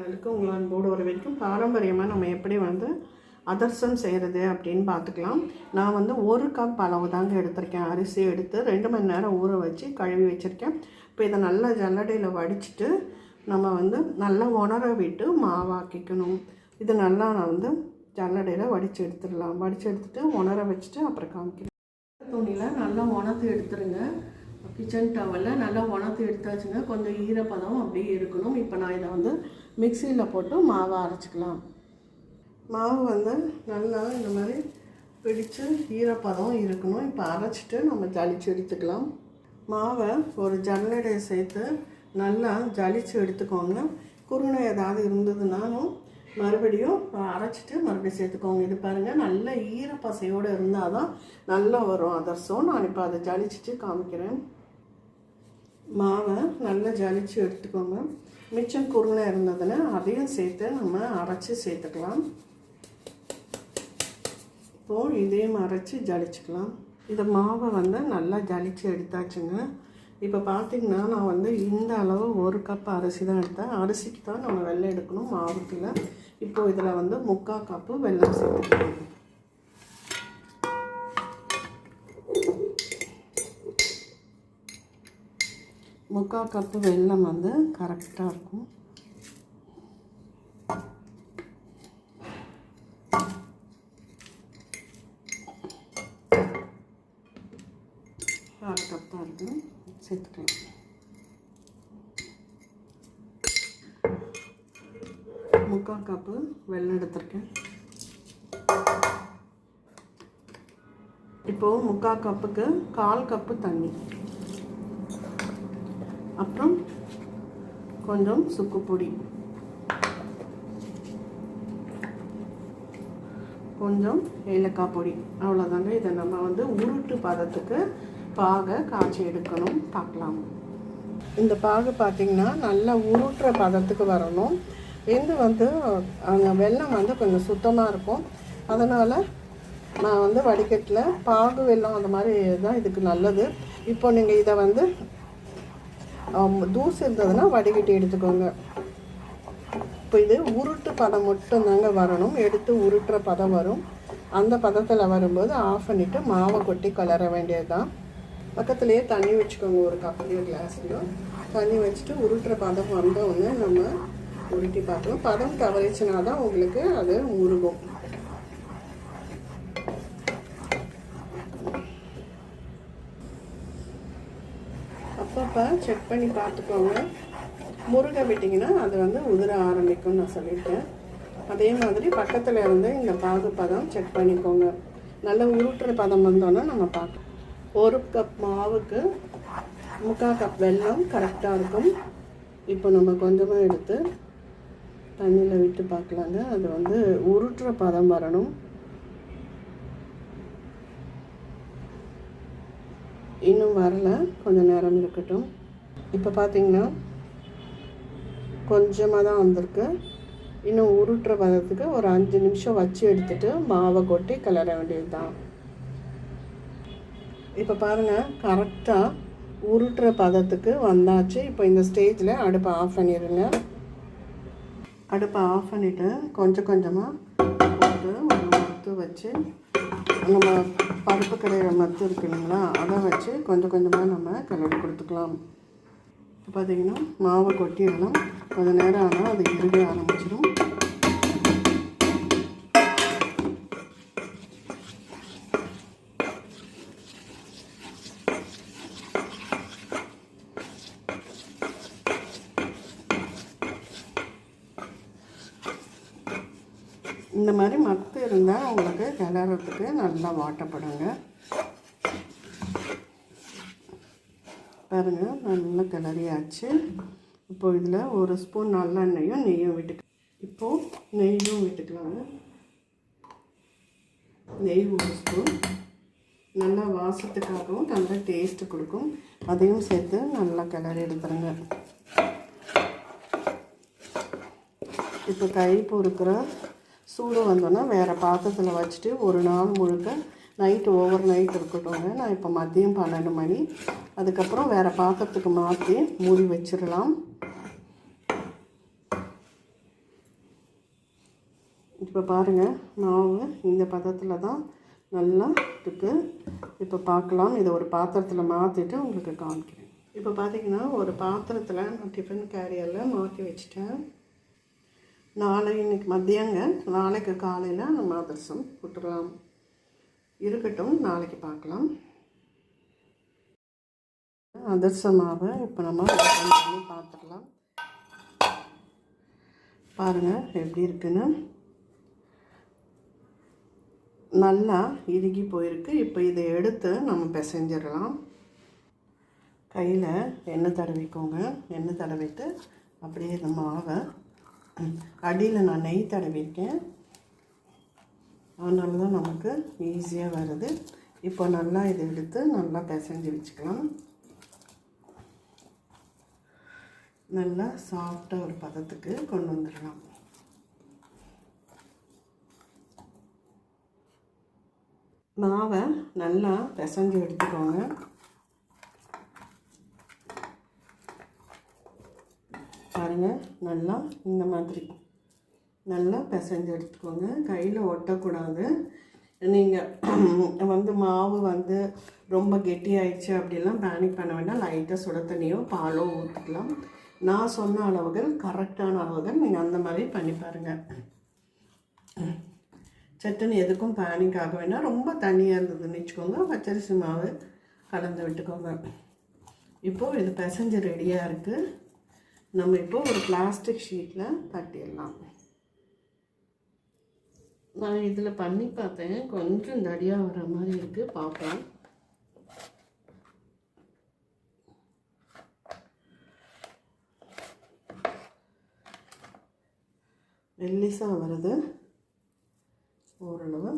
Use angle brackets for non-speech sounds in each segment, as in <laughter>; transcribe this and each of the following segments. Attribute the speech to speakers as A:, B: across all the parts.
A: சேனலுக்கு உங்களை அன்போடு ஒரு வரைக்கும் பாரம்பரியமாக நம்ம எப்படி வந்து அதர்சம் செய்கிறது அப்படின்னு பார்த்துக்கலாம். நான் வந்து ஒரு கப் அளவு தாங்க எடுத்திருக்கேன். அரிசி எடுத்து ரெண்டு மணி நேரம் ஊற வச்சு கழுவி வச்சுருக்கேன். இப்போ இதை நல்லா ஜல்லடையில் வடிச்சிட்டு நம்ம வந்து நல்லா உணர விட்டு மாவாக்கிக்கணும் இது நல்லா நான் வந்து ஜல்லடையில் வடித்து எடுத்துடலாம். வடித்து எடுத்துட்டு உணர வச்சுட்டு அப்புறம் காமிக்கிறேன். துணியில் நல்லா உணர்த்து எடுத்துருங்க. கிச்சன் டவலில் நல்லா உணர்த்து எடுத்தாச்சுங்க. கொஞ்சம் ஈரப்பதம் அப்படியே இருக்கணும். இப்போ நான் இதை வந்து மிக்சியில் போட்டு மாவை அரைச்சிக்கலாம். மாவு வந்து நல்லா இந்த மாதிரி பிடிச்சு ஈரப்பதம் இருக்கணும். இப்போ அரைச்சிட்டு நம்ம ஜலிச்சு எடுத்துக்கலாம். மாவை ஒரு ஜல்லடையை சேர்த்து நல்லா ஜலிச்சு எடுத்துக்கோங்க. குருணை ஏதாவது இருந்ததுனாலும் மறுபடியும் அரைச்சிட்டு மறுபடியும் சேர்த்துக்கோங்க. இது பாருங்கள் நல்ல ஈரப்பசையோடு இருந்தால் தான் நல்லா வரும். அதர்சம் நான் இப்போ அதை ஜலிச்சுட்டு காமிக்கிறேன். மாவை நல்லா ஜலிச்சு எடுத்துக்கோங்க. மிச்சம் குருணை இருந்ததுன்னா அதையும் சேர்த்து நம்ம அரைச்சி சேர்த்துக்கலாம். இப்போது இதையும் அரைச்சி ஜலிச்சுக்கலாம். இந்த மாவை வந்து நல்லா ஜலிச்சு எடுத்தாச்சுங்க. இப்போ பார்த்தீங்கன்னா நான் வந்து இந்த அளவு ஒரு கப் அரிசி தான் எடுத்தேன். அரிசிக்கு தான் நம்ம வெள்ளை எடுக்கணும். மாவுக்குள்ள இப்போ இதில் வந்து முக்கால் கப்பு வெல்லம் சேர்த்துக்கலாம். முக்கால் கப்பு வெல்லம் வந்து கரெக்டாக இருக்கும். அரை கப்பாக இருக்குது சேர்த்துக்கலாம். முக்கால் கப்பு வெள்ளம் எடுத்திருக்கேன். இப்போது முக்கால் கப்புக்கு கால் கப்பு தண்ணி. அப்புறம் கொஞ்சம் சுக்கு பொடி கொஞ்சம் ஏலக்காய் பொடி. அவ்வளோதாங்க இதை நம்ம வந்து உருட்டு பதத்துக்கு பாகை காய்ச்சி எடுக்கணும். பார்க்கலாம். இந்த பாகு பார்த்திங்கன்னா நல்லா உருட்டுற பதத்துக்கு வரணும். இது வந்து அங்கே வெள்ளம் வந்து கொஞ்சம் சுத்தமாக இருக்கும். அதனால் நான் வந்து வடிகட்டில் பாகு வெள்ளம் அந்த மாதிரி தான் இதுக்கு நல்லது. இப்போ நீங்கள் இதை வந்து தூசு இருந்ததுன்னா வடிகட்டி எடுத்துக்கோங்க. இப்போ இது உருட்டு பதம் மட்டும்தாங்க வரணும். எடுத்து உருட்டுற பதம் வரும். அந்த பதத்தில் வரும்போது ஆஃப் பண்ணிவிட்டு மாவை கொட்டி கலர வேண்டியது தான் பக்கத்துலேயே தண்ணி வச்சுக்கோங்க ஒரு கப்லேயோ கிளாஸ்லேயோ தண்ணி வச்சுட்டு உருட்டுற பதம் வந்தோடனே நம்ம உருட்டி பார்க்கணும் பதம் தவறிச்சுனா தான் உங்களுக்கு அது உருகும். அப்பப்போ செக் பண்ணி பார்த்துக்கோங்க. முருகை விட்டிங்கன்னா அது வந்து உதிர ஆரம்பிக்கும்னு நான் சொல்லிட்டேன் அதே மாதிரி பக்கத்தில் இருந்து இந்த பாகு பதம் செக் பண்ணிக்கோங்க. நல்ல உருட்டுற பதம் வந்தோன்னா நம்ம பார்க்கலாம். ஒரு கப் மாவுக்கு முக்கால் கப் வெல்லம் கரெக்டாக இருக்கும். இப்போ நம்ம கொஞ்சமாக எடுத்து தண்ணியில் விட்டு பார்க்கலாங்க. அது வந்து உருட்டுற பதம் வரணும். இன்னும் வரல. கொஞ்சம் நேரம் இருக்கட்டும். இப்போ பார்த்தீங்கன்னா கொஞ்சமாக தான் வந்திருக்கு. இன்னும் உருட்டுற பதத்துக்கு ஒரு அஞ்சு நிமிஷம் வச்சு எடுத்துட்டு மாவை கொட்டி கிளற வேண்டியது தான் இப்போ பாருங்கள் கரெக்டாக உருட்டுற பதத்துக்கு வந்தாச்சு. இப்போ இந்த ஸ்டேஜில் அடுப்பை ஆஃப் பண்ணிடுங்க அடுப்பை ஆஃப் பண்ணிவிட்டு கொஞ்சம் கொஞ்சமாக போட்டு ஒரு மத்து வச்சு நம்ம பருப்பு கடையிற மத்து இருக்கு இல்லைங்களா அதை வச்சு கொஞ்சம் கொஞ்சமாக நம்ம கிளறி கொடுத்துக்கலாம். இப்போ பார்த்திங்கன்னா மாவை கொட்டிடணும். கொஞ்சம் நேரம் ஆனால் அது இறுக ஆரம்பிச்சிடும். இந்த மாதிரி மத்து இருந்தால் உங்களுக்கு கிளறதுக்கு நல்லா வாட்டப்படுங்க பாருங்கள் நல்லா கிளறியாச்சு. இப்போ இதில் ஒரு ஸ்பூன் நல்லெண்ணெயும் நெய்யும் விட்டுக்க இப்போது நெய்யும் விட்டுக்கலாங்க. நெய் ஒரு ஸ்பூன் நல்லா வாசத்துக்காகவும் நல்லா டேஸ்ட்டு கொடுக்கும். அதையும் சேர்த்து நல்லா கிளறி எடுத்துருங்க. இப்போ கை பொறுக்கிற சூடு வந்தோன்னா வேறு பாத்திரத்தில் வச்சுட்டு ஒரு நாள் முழுக்க நைட்டு ஓவர் நைட் இருக்கட்டும்ங்க. நான் இப்போ மதியம் பன்னெண்டு மணி. அதுக்கப்புறம் வேறு பாத்திரத்துக்கு மாற்றி மூடி வச்சிடலாம். இப்போ பாருங்கள் மாவு இந்த பதத்தில் தான் நல்லா இருக்குது இப்போ பார்க்கலாம் இதை ஒரு பாத்திரத்தில் மாற்றிட்டு உங்களுக்கு காமிக்கிறேன். இப்போ பார்த்தீங்கன்னா ஒரு பாத்திரத்தில் நான் டிஃபன் கேரியரில் மாற்றி வச்சுட்டேன். நாளை இன்னைக்கு மதியங்க நாளைக்கு காலையில் நம்ம அதிரசம் விட்டுறலாம் இருக்கட்டும் நாளைக்கு பார்க்கலாம். அதிரச மாவை இப்போ நம்ம பண்ணி பார்த்துடலாம். பாருங்கள் எப்படி இருக்குன்னு. நல்லா இறுகி போயிருக்கு. இப்போ இதை எடுத்து நம்ம பிசைஞ்சிடலாம். கையில் எண்ணெய் தடவிக்கோங்க. எண்ணெய் தடவிட்டு அப்படியே இந்த மாவை அடியில் நான் நெய் தடவிருக்கேன் அதனால தான் நமக்கு ஈஸியாக வருது. இப்போ நல்லா இதை எடுத்து நல்லா பிசைஞ்சு வச்சுக்கலாம். நல்லா சாஃப்டாக ஒரு பதத்துக்கு கொண்டு வந்துடலாம். மாவை நல்லா பிசைஞ்சு எடுத்துக்கோங்க. பாருங்கள் நல்லா இந்த மாதிரி. நல்லா பிசைஞ்சு எடுத்துக்கோங்க. கையில் ஒட்டக்கூடாது. நீங்கள் வந்து மாவு வந்து ரொம்ப கெட்டியாயிடுச்சு அப்படிலாம் பேனிக் பண்ண வேண்டாம். லைட்டாக சுட தண்ணியோ பாலோ ஊற்றிக்கலாம் நான் சொன்ன அளவுகள் கரெக்டான அளவுகள் நீங்கள் அந்த மாதிரி பண்ணி பாருங்கள் சட்டுன்னு எதுக்கும் பேனிக் ஆக வேண்டாம். ரொம்ப தண்ணியாக இருந்ததுன்னு வச்சுக்கோங்க. பச்சரிசி மாவு கலந்து விட்டுக்கோங்க. இப்போது இது பிசைஞ்சு ரெடியாக இருக்குது நம்ம இப்போ ஒரு பிளாஸ்டிக் ஷீட்டில் தட்டிடலாம். நான் இதில் பண்ணி பார்த்தேன். கொஞ்சம் தடியாக வர மாதிரி இருக்குது பார்ப்போம். மெல்லிசாக வருது ஓரளவு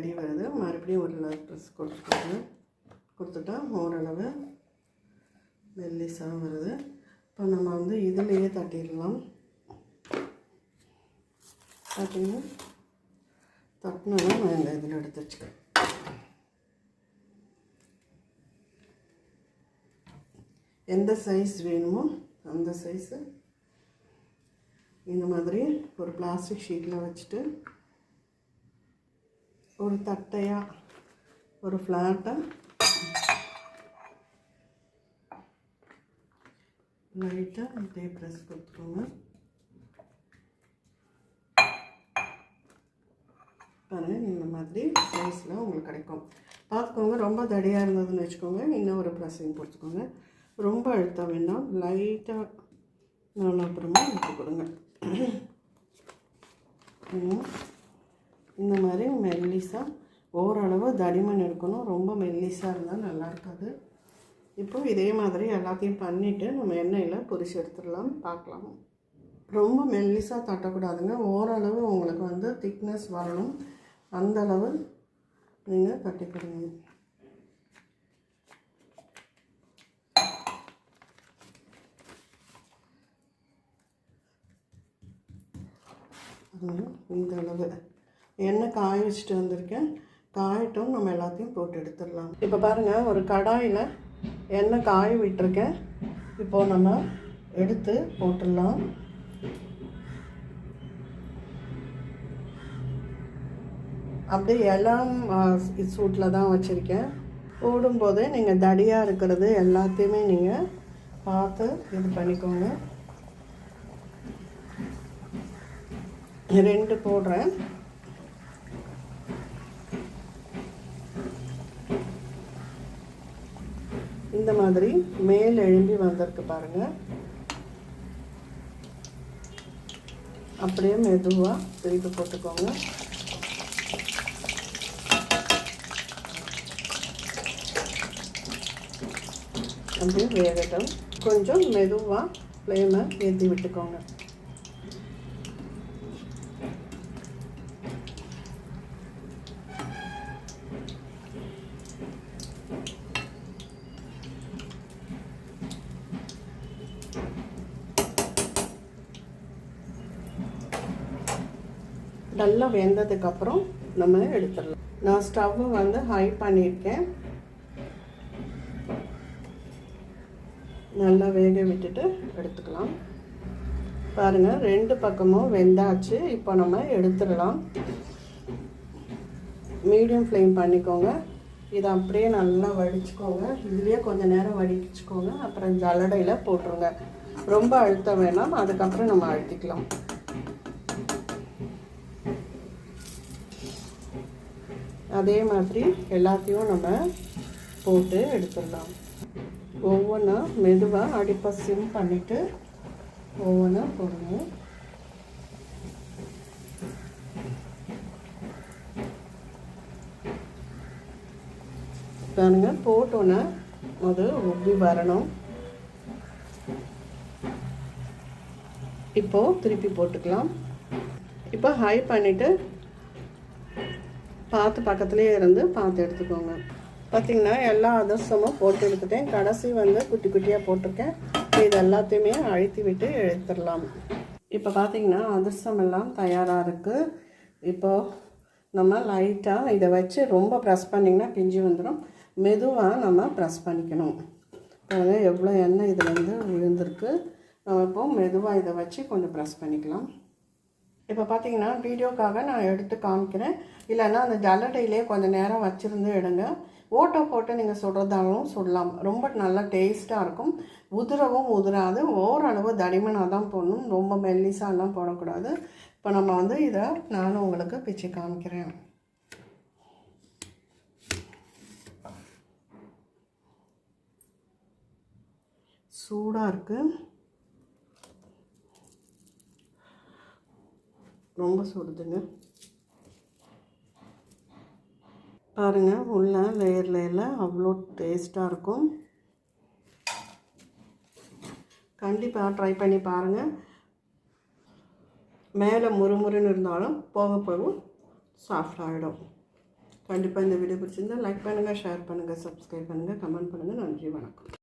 A: இந்த வருது. மறுபடியும் ஒரு ப்ரெஸ் கொடுத்துக்கோங்க கொடுத்துட்டா ஓரளவு மெல்லிசாக வருது. இப்போ நம்ம வந்து இதுலேயே தட்டிடலாம். பார்த்தீங்கன்னா தட்டினா நான் இந்த இதில் எடுத்து வச்சுக்கிறேன். எந்த சைஸ் வேணுமோ அந்த சைஸு இந்த மாதிரி ஒரு பிளாஸ்டிக் ஷீட்டில் வச்சுட்டு ஒரு தட்டையாக ஒரு ஃப்ளாட்டாக லைட்டாக அப்படியே ப்ரெஸ் கொடுத்துருங்க பாருங்கள் இந்த மாதிரி சைஸில் உங்களுக்கு கிடைக்கும். பார்த்துக்கோங்க ரொம்ப தடியாக இருந்ததுன்னு வச்சுக்கோங்க. இன்னும் ஒரு ப்ரெஸ்ஸிங் கொடுத்துக்கோங்க. ரொம்ப அழுத்த வேண்டாம். லைட்டாக நல்லா அப்புறமா எடுத்து கொடுங்க. <clears throat> இந்த மாதிரி மெல்லிஸாக ஓரளவு தடிமன் இருக்கணும் ரொம்ப மெல்லிஸாக இருந்தால் நல்லா இருக்காது. இப்போ இதே மாதிரி எல்லாத்தையும் பண்ணிவிட்டு நம்ம எண்ணெயில் பொரிச்சு எடுத்துடலாம். பார்க்கலாம். ரொம்ப மெல்லிஸாக தட்டக்கூடாதுங்க. ஓரளவு உங்களுக்கு வந்து திக்னஸ் வரணும். அந்தளவு நீங்கள் தட்டிக்கிடுங்க இந்த அளவு. எண்ணெய் காய வச்சுட்டு வந்திருக்கேன். காயட்டும் நம்ம எல்லாத்தையும் போட்டு எடுத்துடலாம். இப்போ பாருங்கள் ஒரு கடாயில் எண்ணெய் காய விட்டுருக்கேன். இப்போ நம்ம எடுத்து போட்டுடலாம். அப்படியே எல்லாம் சூட்டில் தான் வச்சுருக்கேன். போடும்போதே நீங்கள் தடியாக இருக்கிறது எல்லாத்தையுமே நீங்கள் பார்த்து இது பண்ணிக்கோங்க. ரெண்டு போடுறேன். இந்த மாதிரி மேல் எழும்பி வந்திருக்கு பாருங்க. அப்படியே மெதுவாக திருப்பி போட்டுக்கோங்க. அப்படியே வேகட்டும். கொஞ்சம் மெதுவாக ஃப்ளேமை ஏற்றி விட்டுக்கோங்க. நல்லா வெந்ததுக்கப்புறம் நம்ம எடுத்துடலாம். நான் ஸ்டவ்வை வந்து ஹை பண்ணியிருக்கேன். நல்லா வேக விட்டுட்டு எடுத்துக்கலாம். பாருங்கள் ரெண்டு பக்கமும் வெந்தாச்சு. இப்போ நம்ம எடுத்துடலாம். மீடியம் ஃப்ளேம் பண்ணிக்கோங்க. இதை அப்படியே நல்லா வடிச்சுக்கோங்க. இதுலேயே கொஞ்சம் நேரம் வடிச்சுக்கோங்க. அப்புறம் ஜல்லடையில் போட்டுருங்க. ரொம்ப அழுத்த வேணாம். அதுக்கப்புறம் நம்ம அழுத்திக்கலாம். அதே மாதிரி எல்லாத்தையும் நம்ம போட்டு எடுத்துடலாம். ஒவ்வொன்றா மெதுவாக அடிப்பை சிம் பண்ணிவிட்டு ஒவ்வொன்றா போடணும். பாருங்க போட்டோன்னே அது உப்பி வரணும்? இப்போது திருப்பி போட்டுக்கலாம். இப்போ ஹை பண்ணிவிட்டு பார்த்து பக்கத்துலேயே இருந்து பார்த்து எடுத்துக்கோங்க. பார்த்திங்கன்னா எல்லா அதிர்சமும் போட்டு எடுத்துட்டேன். கடைசி வந்து குட்டி குட்டியாக போட்டிருக்கேன். இது எல்லாத்தையுமே அழுத்தி விட்டு எடுத்துடலாம். இப்போ பார்த்திங்கன்னா அதிர்சம் எல்லாம் தயாராக இருக்குது இப்போது நம்ம லைட்டாக இதை வச்சு ரொம்ப ப்ரெஸ் பண்ணிங்கன்னா பிஞ்சு வந்துடும் மெதுவாக நம்ம ப்ரெஸ் பண்ணிக்கணும். பாருங்கள் எவ்வளோ எண்ணெய் இதில் வந்து விழுந்திருக்கு நம்ம இப்போ மெதுவாக இதை வச்சு கொஞ்சம் ப்ரெஸ் பண்ணிக்கலாம். இப்போ பார்த்தீங்கன்னா வீடியோக்காக நான் எடுத்து காமிக்கிறேன். இல்லைன்னா அந்த ஜல்லடையிலே கொஞ்சம் நேரம் வச்சுருந்து எடுங்க. ஓட்டை போட்டு நீங்கள் சுடுறதாலும் சுடலாம். ரொம்ப நல்லா டேஸ்ட்டாக இருக்கும். உதிரவும் உதிராது. ஓரளவு தடிமனாக தான் போடணும். ரொம்ப மெல்லிசாலாம் போடக்கூடாது. இப்போ நம்ம வந்து இதை நானும் உங்களுக்கு பிச்சு காமிக்கிறேன். சூடாக இருக்குது ரொம்ப சுடுதுங்க. பாருங்கள் உள்ள லேயர் லேயரில் அவ்வளோ டேஸ்ட்டாக இருக்கும். கண்டிப்பாக ட்ரை பண்ணி பாருங்கள் மேலே முறுமுறுன்னு இருந்தாலும் போக போகும் சாஃப்ட் ஆகிடும் கண்டிப்பாக இந்த வீடியோ பிடிச்சிருந்தால் லைக் பண்ணுங்கள் ஷேர் பண்ணுங்கள் சப்ஸ்கிரைப் பண்ணுங்கள் கமெண்ட் பண்ணுங்கள் நன்றி வணக்கம்.